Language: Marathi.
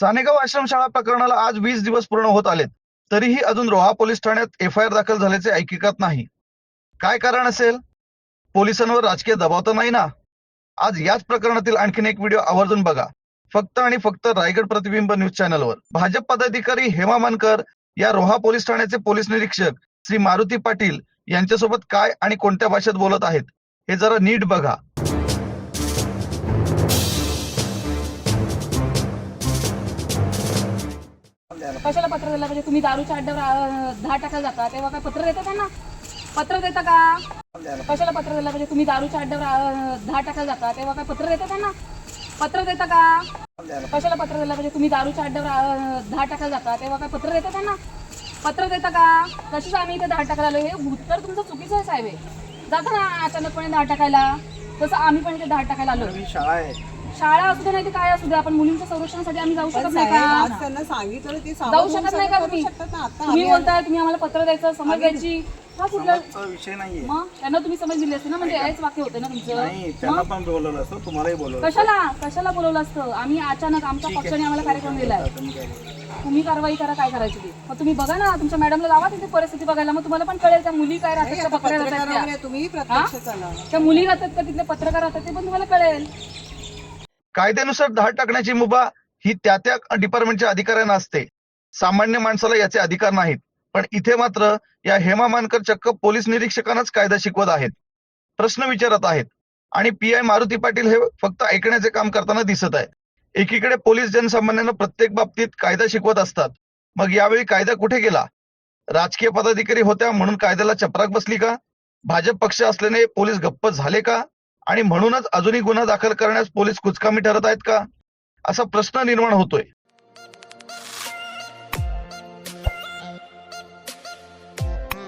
सानेगाव आश्रमशाळा प्रकरणाला आज वीस दिवस पूर्ण होत आलेत. तरीही अजून रोहा पोलीस ठाण्यात एफ आय आर दाखल झाल्याचे ऐकिकात नाही. काय कारण असेल? पोलिसांवर राजकीय दबाव तर नाही ना? आज याच प्रकरणातील आणखीन एक व्हिडिओ आवर्जून बघा. फक्त आणि फक्त रायगड प्रतिबिंब न्यूज चॅनलवर. भाजप पदाधिकारी हेमा मानकर या रोहा पोलीस ठाण्याचे पोलीस निरीक्षक श्री मारुती पाटील यांच्यासोबत काय आणि कोणत्या भाषेत बोलत आहेत? हे जरा नीट बघा. कशाला पत्र दिलं? म्हणजे तुम्ही दारूच्या अड्ड्यावर दहा टाकायला जाता तेव्हा काय पत्र देता त्यांना? पत्र देता का? कशाला पत्र दिलं? म्हणजे तुम्ही दारूच्या अड्ड्यावर दहा टाकायला जाता तेव्हा काय पत्र देता त्यांना? पत्र देता का? कशाला पत्र दिलं? म्हणजे तुम्ही दारूच्या अड्ड्यावर दहा टाकायला जाता तेव्हा काय पत्र देता त्यांना? पत्र देता का? कशीच आम्ही इथे दहा टाकायला आलो हे उत्तर तुमचं चुकीचं आहे साहेब. जाता ना अचानकपणे दहा टाकायला. तसं आम्ही पण इथे दहा टाकायला आलो शाळा आहे. शाळा असू दे नाही ते काय असू दे आपण मुलींच्या संरक्षणासाठी आम्ही जाऊ शकत नाही आज का त्यांना सांगितलं ते जाऊ शकत नाही का तुम्ही? तुम्ही बोलताय तुम्ही आम्हाला पत्र द्यायचं समज द्यायची. हा कुठला समजचा विषय नाहीये. मग? त्यांना तुम्ही समज दिली असते ना म्हणजे हेच वाक्य होते ना नाही तुमचं त्यांना पण बोलवलं असतं तुम्हालाही बोलवलं कशाला? कशाला बोलवलं असतं? आम्ही अचानक आमच्या पक्षाने आम्हाला कार्यक्रम दिलाय. तुम्ही काय बोलता? तुम्ही कारवाई करा काय करायची ती? मग तुम्ही बघा ना तुमच्या मॅडमला लावा तिथे परिस्थिती बघायला. मग तुम्हाला पण कळेल त्या मुली काय राहतात त्या त्या. तुम्ही प्रत्यक्ष चला. त्या मुली राहतात का तिथले पत्रकार राहतात ते पण तुम्हाला कळेल. कायद्यानुसार धाड टाकण्याची मुभा ही त्या त्या डिपार्टमेंटच्या अधिकाऱ्यांना असते. सामान्य माणसाला याचे अधिकार नाहीत. पण इथे मात्र या हेमा मानकर चक्क पोलीस निरीक्षकांनाच कायदा शिकवत आहेत. प्रश्न विचारत आहेत. आणि पी आय मारुती पाटील हे फक्त ऐकण्याचे काम करताना दिसत आहे एकीकडे पोलीस जनसामान्यांना प्रत्येक बाबतीत कायदा शिकवत असतात. मग यावेळी कायदा कुठे गेला? राजकीय पदाधिकारी होत्या म्हणून कायद्याला चपराक बसली का? भाजप पक्ष असल्याने पोलीस गप्प झाले का? आणि म्हणूनच अजूनही गुन्हा दाखल करण्यास पोलीस कुचकामी ठरत आहेत का? असा प्रश्न निर्माण होतोय.